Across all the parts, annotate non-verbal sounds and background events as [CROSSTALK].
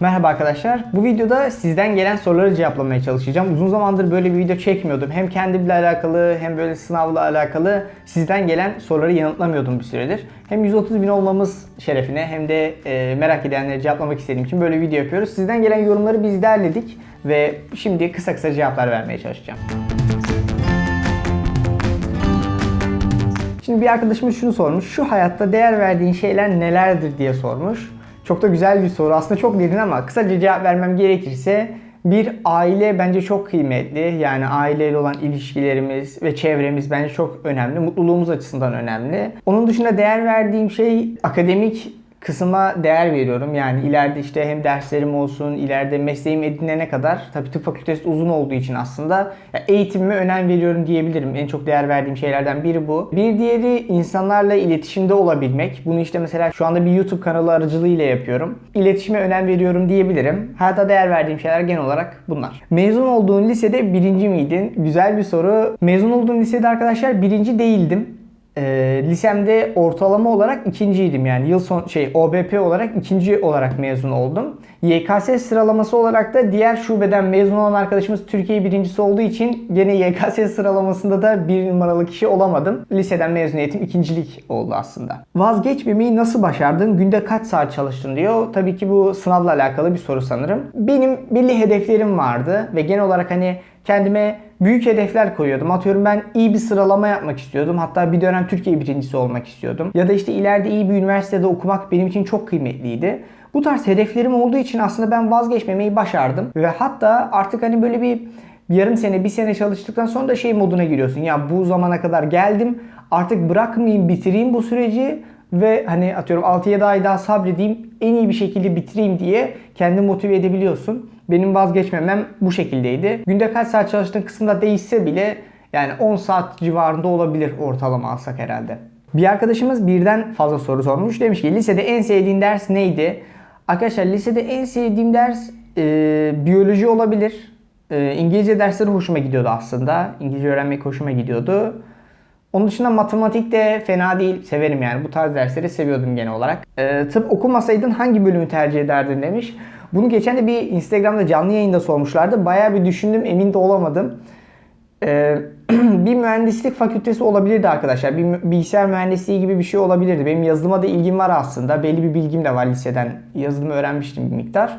Merhaba arkadaşlar. Bu videoda sizden gelen soruları cevaplamaya çalışacağım. Uzun zamandır böyle bir video çekmiyordum. Hem kendimle alakalı hem böyle sınavla alakalı sizden gelen soruları yanıtlamıyordum bir süredir. Hem 130 bin olmamız şerefine hem de e, merak edenleri cevaplamak istediğim için böyle video yapıyoruz. Sizden gelen yorumları biz derledik ve şimdi kısa kısa cevaplar vermeye çalışacağım. Şimdi bir arkadaşımız şunu sormuş. Şu hayatta değer verdiğin şeyler nelerdir diye sormuş. Çok da güzel bir soru. Aslında çok derin ama kısaca cevap vermem gerekirse bir aile bence çok kıymetli. Yani aileyle olan ilişkilerimiz ve çevremiz bence çok önemli. Mutluluğumuz açısından önemli. Onun dışında değer verdiğim şey akademik kısma değer veriyorum. Yani ileride işte hem derslerim olsun, ileride mesleğimi edinene kadar tabii tıp fakültesi uzun olduğu için aslında eğitimime önem veriyorum diyebilirim. En çok değer verdiğim şeylerden biri bu. Bir diğeri insanlarla iletişimde olabilmek. Bunu işte mesela şu anda bir YouTube kanalı aracılığıyla yapıyorum. İletişime önem veriyorum diyebilirim. Hayata değer verdiğim şeyler genel olarak bunlar. Mezun olduğun lisede birinci miydin? Güzel bir soru. Mezun olduğum lisede arkadaşlar birinci değildim. E, lisemde ortalama olarak ikinciydim yani yıl son şey OBP olarak ikinci olarak mezun oldum. YKS sıralaması olarak da diğer şubeden mezun olan arkadaşımız Türkiye birincisi olduğu için gene YKS sıralamasında da bir numaralı kişi olamadım. Liseden mezuniyetim ikincilik oldu aslında. Vazgeçmemeyi nasıl başardın? Günde kaç saat çalıştın diyor. Tabii ki bu sınavla alakalı bir soru sanırım. Benim belli hedeflerim vardı ve genel olarak hani kendime büyük hedefler koyuyordum. Atıyorum ben iyi bir sıralama yapmak istiyordum. Hatta bir dönem Türkiye birincisi olmak istiyordum. Ya da işte ileride iyi bir üniversitede okumak benim için çok kıymetliydi. Bu tarz hedeflerim olduğu için aslında ben vazgeçmemeyi başardım. Ve hatta artık hani böyle bir yarım sene, bir sene çalıştıktan sonra da şey moduna giriyorsun. Ya bu zamana kadar geldim. Artık bırakmayayım, bitireyim bu süreci ve hani atıyorum 6-7 ay daha sabredeyim en iyi bir şekilde bitireyim diye kendini motive edebiliyorsun. Benim vazgeçmemem bu şekildeydi. Günde kaç saat çalıştığın kısmında değişse bile yani 10 saat civarında olabilir ortalama alsak herhalde. Bir arkadaşımız birden fazla soru sormuş. Demiş ki lisede en sevdiğin ders neydi? Arkadaşlar lisede en sevdiğim ders e, biyoloji olabilir. E, İngilizce dersleri hoşuma gidiyordu aslında. İngilizce öğrenmek hoşuma gidiyordu. Onun dışında matematik de fena değil. Severim yani. Bu tarz dersleri seviyordum genel olarak. Ee, tıp okumasaydın hangi bölümü tercih ederdin demiş. Bunu geçen de bir Instagram'da canlı yayında sormuşlardı. Bayağı bir düşündüm. Emin de olamadım. Ee, [CLEARS THROAT] bir mühendislik fakültesi olabilirdi arkadaşlar. Bir bilgisayar mühendisliği gibi bir şey olabilirdi. Benim yazılıma da ilgim var aslında. Belli bir bilgim de var liseden. Yazılımı öğrenmiştim bir miktar.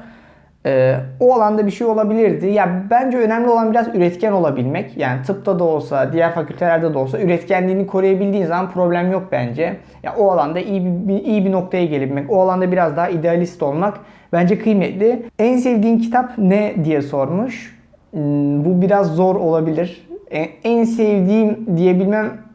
Ee, o alanda bir şey olabilirdi. Ya bence önemli olan biraz üretken olabilmek. Yani tıpta da olsa, diğer fakültelerde de olsa üretkenliğini koruyabildiğin zaman problem yok bence. Ya o alanda iyi bir iyi bir noktaya gelebilmek, o alanda biraz daha idealist olmak bence kıymetli. En sevdiğin kitap ne diye sormuş. Hmm, bu biraz zor olabilir. En, en sevdiğim diyebilmem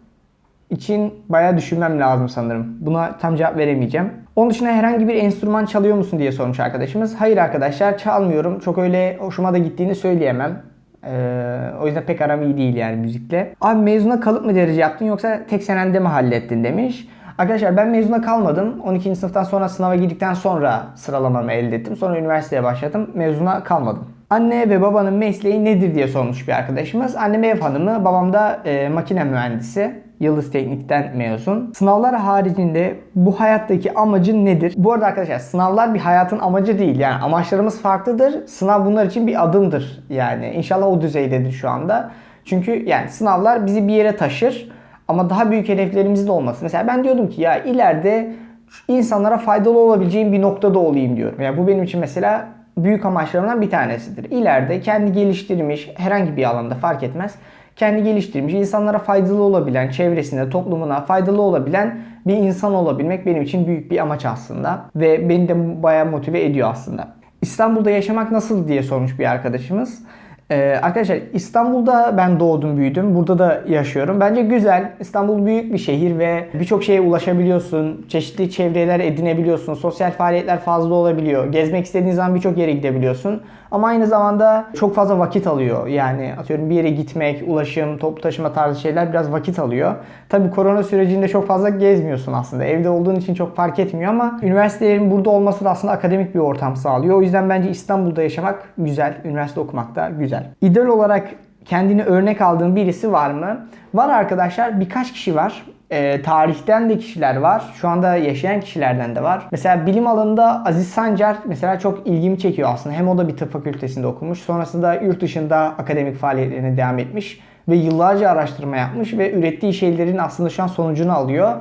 için bayağı düşünmem lazım sanırım. Buna tam cevap veremeyeceğim. Onun dışında herhangi bir enstrüman çalıyor musun diye sormuş arkadaşımız. Hayır arkadaşlar çalmıyorum. Çok öyle hoşuma da gittiğini söyleyemem. Ee, o yüzden pek aram iyi değil yani müzikle. Abi mezuna kalıp mı derece yaptın yoksa tek senende mi hallettin demiş. Arkadaşlar ben mezuna kalmadım. 12. sınıftan sonra sınava girdikten sonra sıralamamı elde ettim. Sonra üniversiteye başladım. Mezuna kalmadım. Anne ve babanın mesleği nedir diye sormuş bir arkadaşımız. Annem ev hanımı, babam da e, makine mühendisi. Yıldız Teknik'ten mezun. Sınavlar haricinde bu hayattaki amacın nedir? Bu arada arkadaşlar sınavlar bir hayatın amacı değil. Yani amaçlarımız farklıdır. Sınav bunlar için bir adımdır. Yani inşallah o düzeydedir şu anda. Çünkü yani sınavlar bizi bir yere taşır. Ama daha büyük hedeflerimiz de olması. Mesela ben diyordum ki ya ileride insanlara faydalı olabileceğim bir noktada olayım diyorum. Yani bu benim için mesela büyük amaçlarımdan bir tanesidir. İleride kendi geliştirmiş herhangi bir alanda fark etmez kendi geliştirmiş, insanlara faydalı olabilen, çevresine, toplumuna faydalı olabilen bir insan olabilmek benim için büyük bir amaç aslında. Ve beni de bayağı motive ediyor aslında. İstanbul'da yaşamak nasıl diye sormuş bir arkadaşımız. Ee, arkadaşlar İstanbul'da ben doğdum büyüdüm. Burada da yaşıyorum. Bence güzel. İstanbul büyük bir şehir ve birçok şeye ulaşabiliyorsun. Çeşitli çevreler edinebiliyorsun. Sosyal faaliyetler fazla olabiliyor. Gezmek istediğin zaman birçok yere gidebiliyorsun. Ama aynı zamanda çok fazla vakit alıyor. Yani atıyorum bir yere gitmek, ulaşım, toplu taşıma tarzı şeyler biraz vakit alıyor. Tabi korona sürecinde çok fazla gezmiyorsun aslında. Evde olduğun için çok fark etmiyor ama üniversitelerin burada olması da aslında akademik bir ortam sağlıyor. O yüzden bence İstanbul'da yaşamak güzel. Üniversite okumak da güzel. İdol olarak kendini örnek aldığın birisi var mı? Var arkadaşlar birkaç kişi var. E, tarihten de kişiler var. Şu anda yaşayan kişilerden de var. Mesela bilim alanında Aziz Sancar mesela çok ilgimi çekiyor aslında. Hem o da bir tıp fakültesinde okumuş. Sonrasında yurt dışında akademik faaliyetlerine devam etmiş. Ve yıllarca araştırma yapmış ve ürettiği şeylerin aslında şu an sonucunu alıyor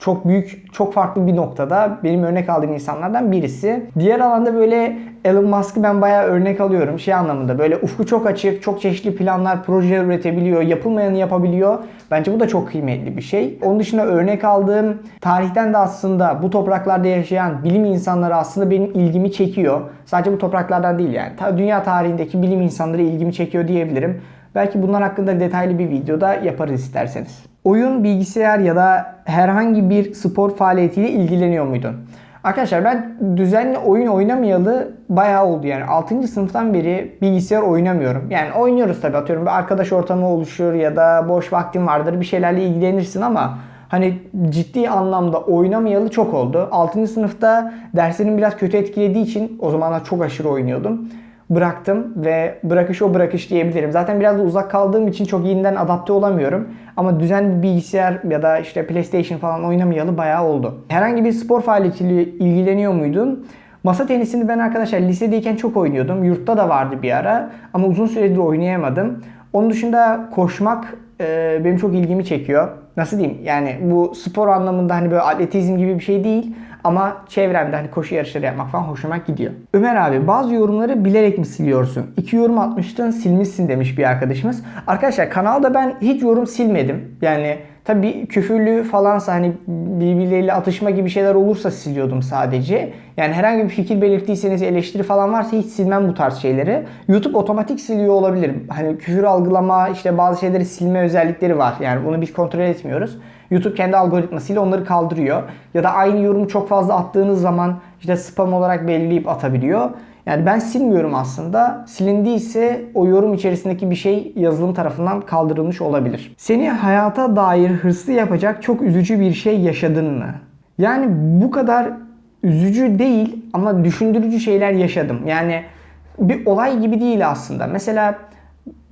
çok büyük, çok farklı bir noktada benim örnek aldığım insanlardan birisi. Diğer alanda böyle Elon Musk'ı ben bayağı örnek alıyorum. Şey anlamında böyle ufku çok açık, çok çeşitli planlar, projeler üretebiliyor, yapılmayanı yapabiliyor. Bence bu da çok kıymetli bir şey. Onun dışında örnek aldığım tarihten de aslında bu topraklarda yaşayan bilim insanları aslında benim ilgimi çekiyor. Sadece bu topraklardan değil yani. Dünya tarihindeki bilim insanları ilgimi çekiyor diyebilirim. Belki bunlar hakkında detaylı bir videoda yaparız isterseniz. Oyun, bilgisayar ya da herhangi bir spor faaliyetiyle ilgileniyor muydun? Arkadaşlar ben düzenli oyun oynamayalı bayağı oldu yani 6. sınıftan beri bilgisayar oynamıyorum. Yani oynuyoruz tabii atıyorum bir arkadaş ortamı oluşur ya da boş vaktin vardır bir şeylerle ilgilenirsin ama hani ciddi anlamda oynamayalı çok oldu. 6. sınıfta derslerim biraz kötü etkilediği için o zamanlar çok aşırı oynuyordum bıraktım ve bırakış o bırakış diyebilirim. Zaten biraz da uzak kaldığım için çok yeniden adapte olamıyorum. Ama düzenli bir bilgisayar ya da işte PlayStation falan oynamayalı bayağı oldu. Herhangi bir spor faaliyetiyle ilgileniyor muydun? Masa tenisini ben arkadaşlar lisedeyken çok oynuyordum. Yurtta da vardı bir ara ama uzun süredir oynayamadım. Onun dışında koşmak e, benim çok ilgimi çekiyor. Nasıl diyeyim? Yani bu spor anlamında hani böyle atletizm gibi bir şey değil. Ama çevremde hani koşu yarışları yapmak falan hoşuma gidiyor. Ömer abi bazı yorumları bilerek mi siliyorsun? İki yorum atmıştın silmişsin demiş bir arkadaşımız. Arkadaşlar kanalda ben hiç yorum silmedim. Yani tabi küfürlü falansa hani birbirleriyle atışma gibi şeyler olursa siliyordum sadece. Yani herhangi bir fikir belirttiyseniz eleştiri falan varsa hiç silmem bu tarz şeyleri. YouTube otomatik siliyor olabilir. Hani küfür algılama işte bazı şeyleri silme özellikleri var. Yani bunu biz kontrol etmiyoruz. YouTube kendi algoritmasıyla onları kaldırıyor. Ya da aynı yorumu çok fazla attığınız zaman işte spam olarak belirleyip atabiliyor. Yani ben silmiyorum aslında. Silindiyse o yorum içerisindeki bir şey yazılım tarafından kaldırılmış olabilir. Seni hayata dair hırslı yapacak çok üzücü bir şey yaşadın mı? Yani bu kadar üzücü değil ama düşündürücü şeyler yaşadım. Yani bir olay gibi değil aslında. Mesela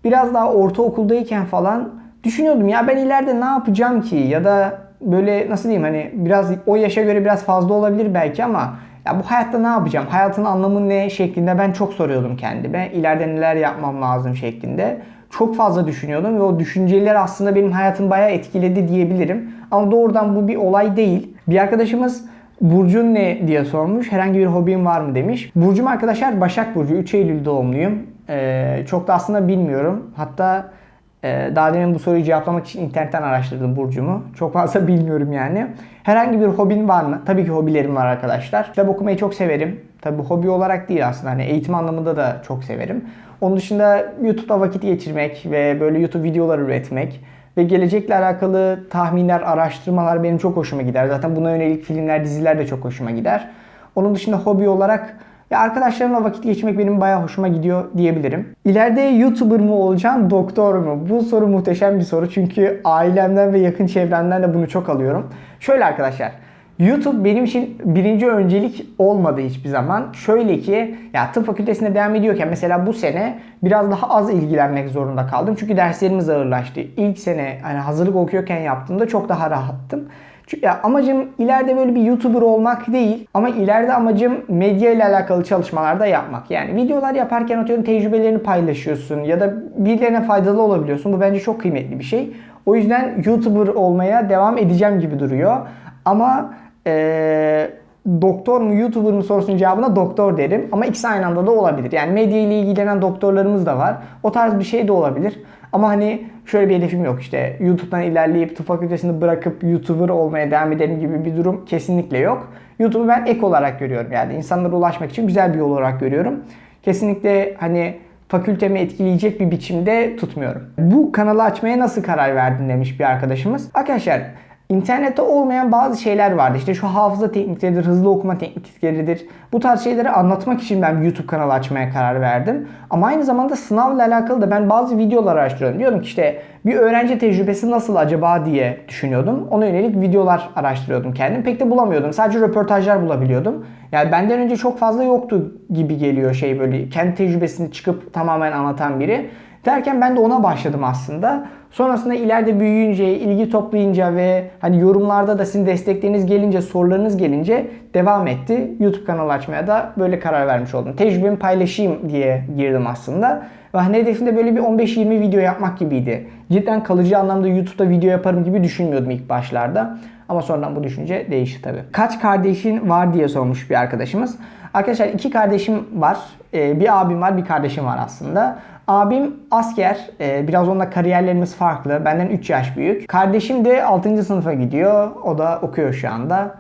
biraz daha ortaokuldayken falan düşünüyordum ya ben ileride ne yapacağım ki ya da böyle nasıl diyeyim hani biraz o yaşa göre biraz fazla olabilir belki ama ya bu hayatta ne yapacağım? Hayatın anlamı ne şeklinde ben çok soruyordum kendime. İleride neler yapmam lazım şeklinde. Çok fazla düşünüyordum ve o düşünceler aslında benim hayatımı bayağı etkiledi diyebilirim. Ama doğrudan bu bir olay değil. Bir arkadaşımız Burcun ne diye sormuş. Herhangi bir hobin var mı demiş. Burcum arkadaşlar Başak Burcu. 3 Eylül doğumluyum. Ee, çok da aslında bilmiyorum. Hatta daha demin bu soruyu cevaplamak için internetten araştırdım burcumu. Çok fazla [LAUGHS] bilmiyorum yani. Herhangi bir hobin var mı? Tabii ki hobilerim var arkadaşlar. Kitap okumayı çok severim. Tabii hobi olarak değil aslında. Hani eğitim anlamında da çok severim. Onun dışında YouTube'da vakit geçirmek ve böyle YouTube videoları üretmek ve gelecekle alakalı tahminler, araştırmalar benim çok hoşuma gider. Zaten buna yönelik filmler, diziler de çok hoşuma gider. Onun dışında hobi olarak ya arkadaşlarımla vakit geçirmek benim bayağı hoşuma gidiyor diyebilirim. İleride YouTuber mı olacağım, doktor mu? Bu soru muhteşem bir soru çünkü ailemden ve yakın çevremden de bunu çok alıyorum. Şöyle arkadaşlar. YouTube benim için birinci öncelik olmadı hiçbir zaman. Şöyle ki ya tıp fakültesinde devam ediyorken mesela bu sene biraz daha az ilgilenmek zorunda kaldım. Çünkü derslerimiz ağırlaştı. İlk sene hani hazırlık okuyorken yaptığımda çok daha rahattım. Ya amacım ileride böyle bir YouTuber olmak değil ama ileride amacım medya ile alakalı çalışmalarda yapmak. Yani videolar yaparken atıyorum tecrübelerini paylaşıyorsun ya da birilerine faydalı olabiliyorsun. Bu bence çok kıymetli bir şey. O yüzden YouTuber olmaya devam edeceğim gibi duruyor. Ama ee, doktor mu YouTuber mu sorusunun cevabına doktor derim. Ama ikisi aynı anda da olabilir. Yani medya ile ilgilenen doktorlarımız da var. O tarz bir şey de olabilir. Ama hani şöyle bir hedefim yok işte YouTube'dan ilerleyip tıp fakültesini bırakıp YouTuber olmaya devam edelim gibi bir durum kesinlikle yok. YouTube'u ben ek olarak görüyorum yani insanlara ulaşmak için güzel bir yol olarak görüyorum. Kesinlikle hani fakültemi etkileyecek bir biçimde tutmuyorum. Bu kanalı açmaya nasıl karar verdin demiş bir arkadaşımız. Arkadaşlar İnternette olmayan bazı şeyler vardı. İşte şu hafıza teknikleridir, hızlı okuma teknikleridir. Bu tarz şeyleri anlatmak için ben YouTube kanalı açmaya karar verdim. Ama aynı zamanda sınavla alakalı da ben bazı videolar araştırıyorum. Diyorum ki işte bir öğrenci tecrübesi nasıl acaba diye düşünüyordum. Ona yönelik videolar araştırıyordum kendim. Pek de bulamıyordum. Sadece röportajlar bulabiliyordum. Yani benden önce çok fazla yoktu gibi geliyor şey böyle kendi tecrübesini çıkıp tamamen anlatan biri. Derken ben de ona başladım aslında. Sonrasında ileride büyüyünce, ilgi toplayınca ve hani yorumlarda da sizin destekleriniz gelince, sorularınız gelince devam etti. YouTube kanalı açmaya da böyle karar vermiş oldum. Tecrübemi paylaşayım diye girdim aslında. Ve hani hedefimde böyle bir 15-20 video yapmak gibiydi. Cidden kalıcı anlamda YouTube'da video yaparım gibi düşünmüyordum ilk başlarda. Ama sonradan bu düşünce değişti tabii. Kaç kardeşin var diye sormuş bir arkadaşımız. Arkadaşlar iki kardeşim var. Ee, bir abim var, bir kardeşim var aslında. Abim asker. Ee, biraz onunla kariyerlerimiz farklı. Benden 3 yaş büyük. Kardeşim de 6. sınıfa gidiyor. O da okuyor şu anda.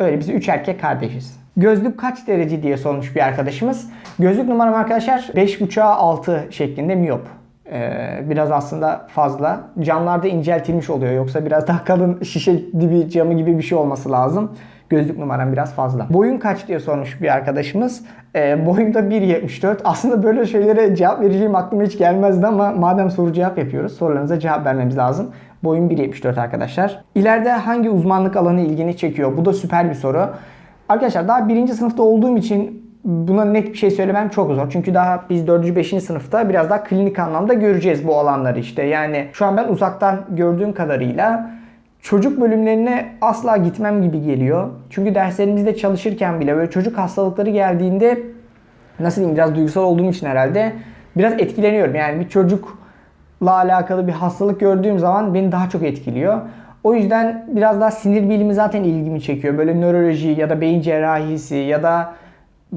Öyle biz 3 erkek kardeşiz. Gözlük kaç derece diye sormuş bir arkadaşımız. Gözlük numaram arkadaşlar 5.5'a 6 şeklinde miyop. Ee, biraz aslında fazla. Camlarda inceltilmiş oluyor. Yoksa biraz daha kalın şişe dibi camı gibi bir şey olması lazım. Gözlük numaram biraz fazla. Boyun kaç diye sormuş bir arkadaşımız. Ee, boyum da 1.74. Aslında böyle şeylere cevap vereceğim aklıma hiç gelmezdi ama madem soru cevap yapıyoruz sorularınıza cevap vermemiz lazım. Boyum 1.74 arkadaşlar. İleride hangi uzmanlık alanı ilgini çekiyor? Bu da süper bir soru. Arkadaşlar daha birinci sınıfta olduğum için buna net bir şey söylemem çok zor. Çünkü daha biz 4. 5. sınıfta biraz daha klinik anlamda göreceğiz bu alanları işte. Yani şu an ben uzaktan gördüğüm kadarıyla çocuk bölümlerine asla gitmem gibi geliyor. Çünkü derslerimizde çalışırken bile böyle çocuk hastalıkları geldiğinde nasıl diyeyim biraz duygusal olduğum için herhalde biraz etkileniyorum. Yani bir çocukla alakalı bir hastalık gördüğüm zaman beni daha çok etkiliyor. O yüzden biraz daha sinir bilimi zaten ilgimi çekiyor. Böyle nöroloji ya da beyin cerrahisi ya da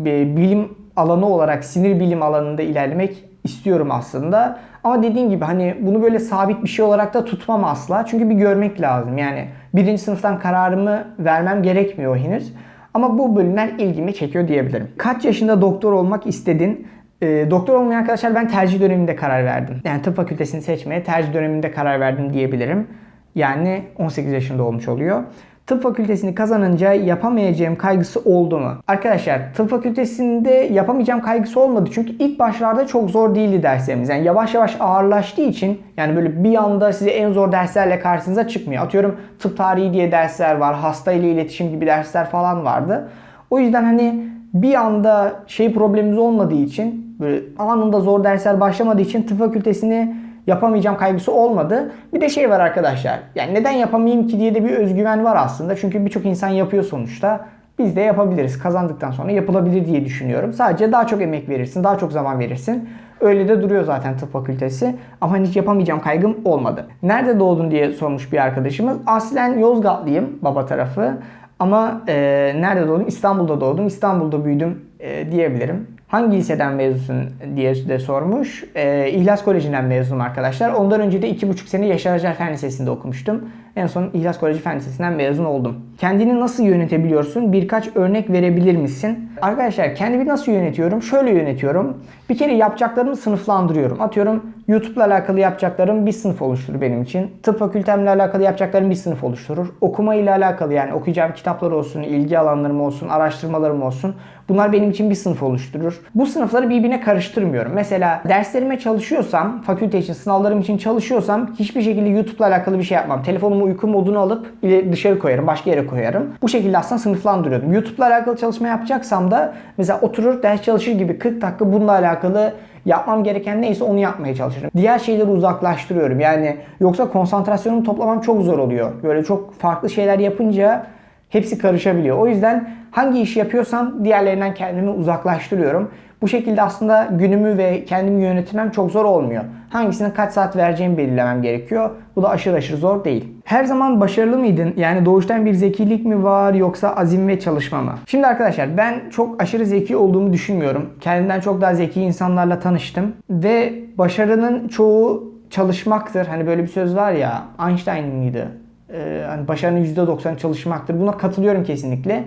bilim alanı olarak sinir bilim alanında ilerlemek istiyorum aslında. Ama dediğim gibi hani bunu böyle sabit bir şey olarak da tutmam asla. Çünkü bir görmek lazım. Yani birinci sınıftan kararımı vermem gerekmiyor henüz. Ama bu bölümler ilgimi çekiyor diyebilirim. Kaç yaşında doktor olmak istedin? E, doktor olmayan arkadaşlar ben tercih döneminde karar verdim. Yani tıp fakültesini seçmeye tercih döneminde karar verdim diyebilirim. Yani 18 yaşında olmuş oluyor. Tıp fakültesini kazanınca yapamayacağım kaygısı oldu mu? Arkadaşlar tıp fakültesinde yapamayacağım kaygısı olmadı. Çünkü ilk başlarda çok zor değildi derslerimiz. Yani yavaş yavaş ağırlaştığı için yani böyle bir anda size en zor derslerle karşınıza çıkmıyor. Atıyorum tıp tarihi diye dersler var. Hasta ile iletişim gibi dersler falan vardı. O yüzden hani bir anda şey problemimiz olmadığı için böyle anında zor dersler başlamadığı için tıp fakültesini yapamayacağım kaygısı olmadı. Bir de şey var arkadaşlar. Yani neden yapamayayım ki diye de bir özgüven var aslında. Çünkü birçok insan yapıyor sonuçta. Biz de yapabiliriz. Kazandıktan sonra yapılabilir diye düşünüyorum. Sadece daha çok emek verirsin, daha çok zaman verirsin. Öyle de duruyor zaten tıp fakültesi. Ama hiç yapamayacağım kaygım olmadı. Nerede doğdun diye sormuş bir arkadaşımız. Aslen Yozgatlıyım baba tarafı. Ama e, nerede doğdum? İstanbul'da doğdum. İstanbul'da büyüdüm e, diyebilirim. Hangi liseden mezunsun diye de sormuş. Ee, İhlas Koleji'nden mezunum arkadaşlar. Ondan önce de 2,5 sene Yaşar Acar Fen Lisesi'nde okumuştum. En son İhlas Koleji Fen Lisesi'nden mezun oldum. Kendini nasıl yönetebiliyorsun? Birkaç örnek verebilir misin? Arkadaşlar kendimi nasıl yönetiyorum? Şöyle yönetiyorum. Bir kere yapacaklarımı sınıflandırıyorum. Atıyorum YouTube'la alakalı yapacaklarım bir sınıf oluşturur benim için. Tıp fakültemle alakalı yapacaklarım bir sınıf oluşturur. Okuma ile alakalı yani okuyacağım kitaplar olsun, ilgi alanlarım olsun, araştırmalarım olsun. Bunlar benim için bir sınıf oluşturur. Bu sınıfları birbirine karıştırmıyorum. Mesela derslerime çalışıyorsam, fakülte için, sınavlarım için çalışıyorsam hiçbir şekilde YouTube'la alakalı bir şey yapmam. Telefonumu uyku modunu alıp dışarı koyarım, başka yere koyarım. Bu şekilde aslında sınıflandırıyordum. YouTube'la alakalı çalışma yapacaksam da mesela oturur ders çalışır gibi 40 dakika bununla alakalı yapmam gereken neyse onu yapmaya çalışırım. Diğer şeyleri uzaklaştırıyorum. Yani yoksa konsantrasyonumu toplamam çok zor oluyor. Böyle çok farklı şeyler yapınca hepsi karışabiliyor. O yüzden hangi iş yapıyorsam diğerlerinden kendimi uzaklaştırıyorum. Bu şekilde aslında günümü ve kendimi yönetmem çok zor olmuyor. Hangisine kaç saat vereceğimi belirlemem gerekiyor. Bu da aşırı aşırı zor değil. Her zaman başarılı mıydın? Yani doğuştan bir zekilik mi var yoksa azim ve çalışma mı? Şimdi arkadaşlar ben çok aşırı zeki olduğumu düşünmüyorum. Kendimden çok daha zeki insanlarla tanıştım. Ve başarının çoğu çalışmaktır. Hani böyle bir söz var ya Einstein mıydı? Ee, hani başarının %90 çalışmaktır. Buna katılıyorum kesinlikle.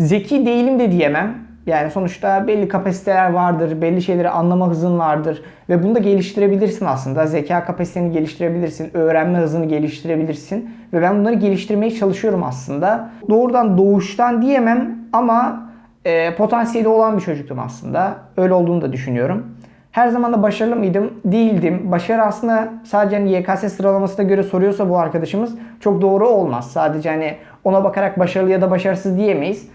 Zeki değilim de diyemem. Yani sonuçta belli kapasiteler vardır, belli şeyleri anlama hızın vardır ve bunu da geliştirebilirsin aslında. Zeka kapasiteni geliştirebilirsin, öğrenme hızını geliştirebilirsin ve ben bunları geliştirmeye çalışıyorum aslında. Doğrudan doğuştan diyemem ama e, potansiyeli olan bir çocuktum aslında. Öyle olduğunu da düşünüyorum. Her zaman da başarılı mıydım? Değildim. Başarı aslında sadece hani YKS sıralamasına göre soruyorsa bu arkadaşımız çok doğru olmaz. Sadece hani ona bakarak başarılı ya da başarısız diyemeyiz.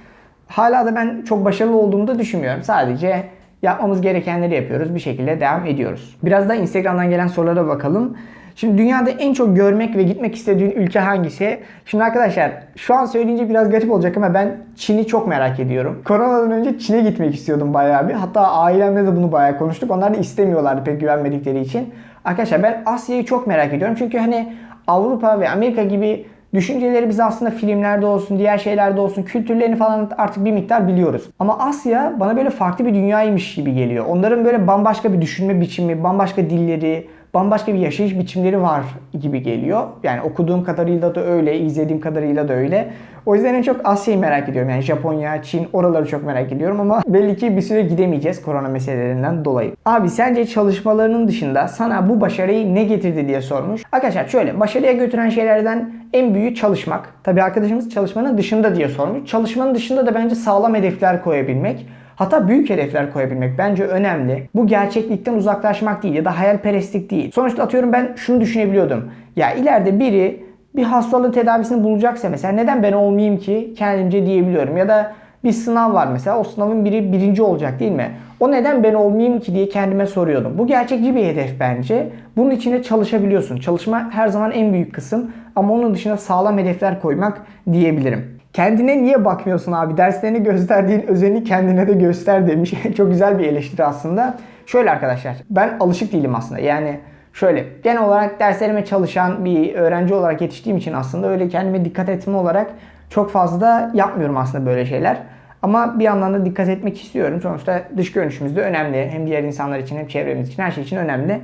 Hala da ben çok başarılı olduğumu da düşünmüyorum. Sadece yapmamız gerekenleri yapıyoruz. Bir şekilde devam ediyoruz. Biraz da Instagram'dan gelen sorulara bakalım. Şimdi dünyada en çok görmek ve gitmek istediğin ülke hangisi? Şimdi arkadaşlar şu an söyleyince biraz garip olacak ama ben Çin'i çok merak ediyorum. Koronadan önce Çin'e gitmek istiyordum bayağı bir. Hatta ailemle de bunu bayağı konuştuk. Onlar da istemiyorlardı pek güvenmedikleri için. Arkadaşlar ben Asya'yı çok merak ediyorum. Çünkü hani Avrupa ve Amerika gibi düşünceleri biz aslında filmlerde olsun, diğer şeylerde olsun, kültürlerini falan artık bir miktar biliyoruz. Ama Asya bana böyle farklı bir dünyaymış gibi geliyor. Onların böyle bambaşka bir düşünme biçimi, bambaşka dilleri, bambaşka bir yaşayış biçimleri var gibi geliyor. Yani okuduğum kadarıyla da öyle, izlediğim kadarıyla da öyle. O yüzden en çok Asya'yı merak ediyorum. Yani Japonya, Çin oraları çok merak ediyorum ama [LAUGHS] belli ki bir süre gidemeyeceğiz korona meselelerinden dolayı. Abi sence çalışmalarının dışında sana bu başarıyı ne getirdi diye sormuş. Arkadaşlar şöyle başarıya götüren şeylerden en büyüğü çalışmak. Tabii arkadaşımız çalışmanın dışında diye sormuş. Çalışmanın dışında da bence sağlam hedefler koyabilmek. Hatta büyük hedefler koyabilmek bence önemli. Bu gerçeklikten uzaklaşmak değil ya da hayalperestlik değil. Sonuçta atıyorum ben şunu düşünebiliyordum. Ya ileride biri bir hastalığın tedavisini bulacaksa mesela neden ben olmayayım ki kendimce diyebiliyorum. Ya da bir sınav var mesela o sınavın biri birinci olacak değil mi? O neden ben olmayayım ki diye kendime soruyordum. Bu gerçekçi bir hedef bence. Bunun içinde çalışabiliyorsun. Çalışma her zaman en büyük kısım ama onun dışında sağlam hedefler koymak diyebilirim. Kendine niye bakmıyorsun abi? Derslerini gösterdiğin özeni kendine de göster demiş. [LAUGHS] Çok güzel bir eleştiri aslında. Şöyle arkadaşlar ben alışık değilim aslında. Yani şöyle genel olarak derslerime çalışan bir öğrenci olarak yetiştiğim için aslında öyle kendime dikkat etme olarak çok fazla yapmıyorum aslında böyle şeyler. Ama bir yandan da dikkat etmek istiyorum. Sonuçta dış görünüşümüz de önemli. Hem diğer insanlar için hem çevremiz için her şey için önemli.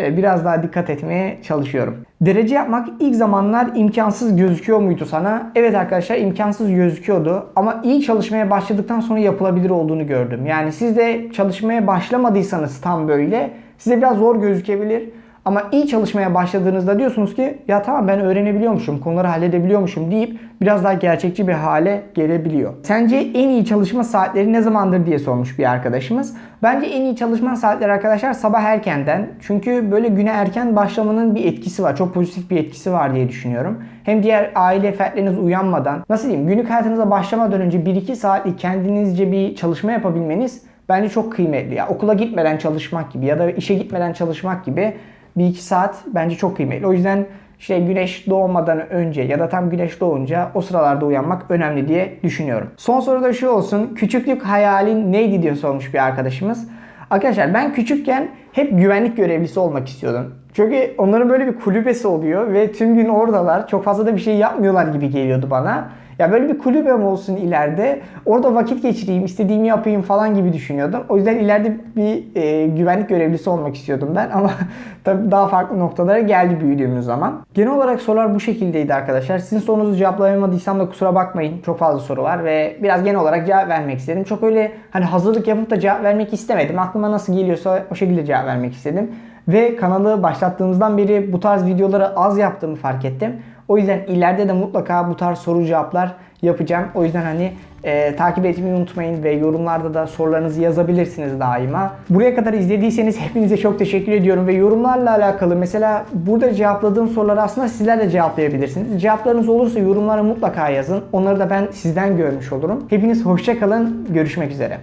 Ee, Biraz daha dikkat etmeye çalışıyorum. Derece yapmak ilk zamanlar imkansız gözüküyor muydu sana? Evet arkadaşlar imkansız gözüküyordu. Ama iyi çalışmaya başladıktan sonra yapılabilir olduğunu gördüm. Yani siz de çalışmaya başlamadıysanız tam böyle size biraz zor gözükebilir. Ama iyi çalışmaya başladığınızda diyorsunuz ki ya tamam ben öğrenebiliyormuşum, konuları halledebiliyormuşum deyip biraz daha gerçekçi bir hale gelebiliyor. Sence en iyi çalışma saatleri ne zamandır diye sormuş bir arkadaşımız. Bence en iyi çalışma saatleri arkadaşlar sabah erkenden. Çünkü böyle güne erken başlamanın bir etkisi var. Çok pozitif bir etkisi var diye düşünüyorum. Hem diğer aile fertleriniz uyanmadan, nasıl diyeyim günlük hayatınıza başlamadan önce 1-2 saatlik kendinizce bir çalışma yapabilmeniz bence çok kıymetli. Ya okula gitmeden çalışmak gibi ya da işe gitmeden çalışmak gibi bir iki saat bence çok kıymetli. O yüzden işte güneş doğmadan önce ya da tam güneş doğunca o sıralarda uyanmak önemli diye düşünüyorum. Son soru da şu olsun. Küçüklük hayalin neydi diye sormuş bir arkadaşımız. Arkadaşlar ben küçükken hep güvenlik görevlisi olmak istiyordum. Çünkü onların böyle bir kulübesi oluyor ve tüm gün oradalar. Çok fazla da bir şey yapmıyorlar gibi geliyordu bana. Ya böyle bir kulübem olsun ileride. Orada vakit geçireyim, istediğimi yapayım falan gibi düşünüyordum. O yüzden ileride bir e, güvenlik görevlisi olmak istiyordum ben ama [LAUGHS] tabii daha farklı noktalara geldi büyüdüğümüz zaman. Genel olarak sorular bu şekildeydi arkadaşlar. Sizin sorunuzu cevaplayamadıysam da kusura bakmayın. Çok fazla soru var ve biraz genel olarak cevap vermek istedim. Çok öyle hani hazırlık yapıp da cevap vermek istemedim. Aklıma nasıl geliyorsa o şekilde cevap vermek istedim. Ve kanalı başlattığımızdan beri bu tarz videoları az yaptığımı fark ettim. O yüzden ileride de mutlaka bu tarz soru cevaplar yapacağım. O yüzden hani e, takip etmeyi unutmayın ve yorumlarda da sorularınızı yazabilirsiniz daima. Buraya kadar izlediyseniz hepinize çok teşekkür ediyorum ve yorumlarla alakalı mesela burada cevapladığım soruları aslında sizler de cevaplayabilirsiniz. Cevaplarınız olursa yorumlara mutlaka yazın. Onları da ben sizden görmüş olurum. Hepiniz hoşça kalın. Görüşmek üzere.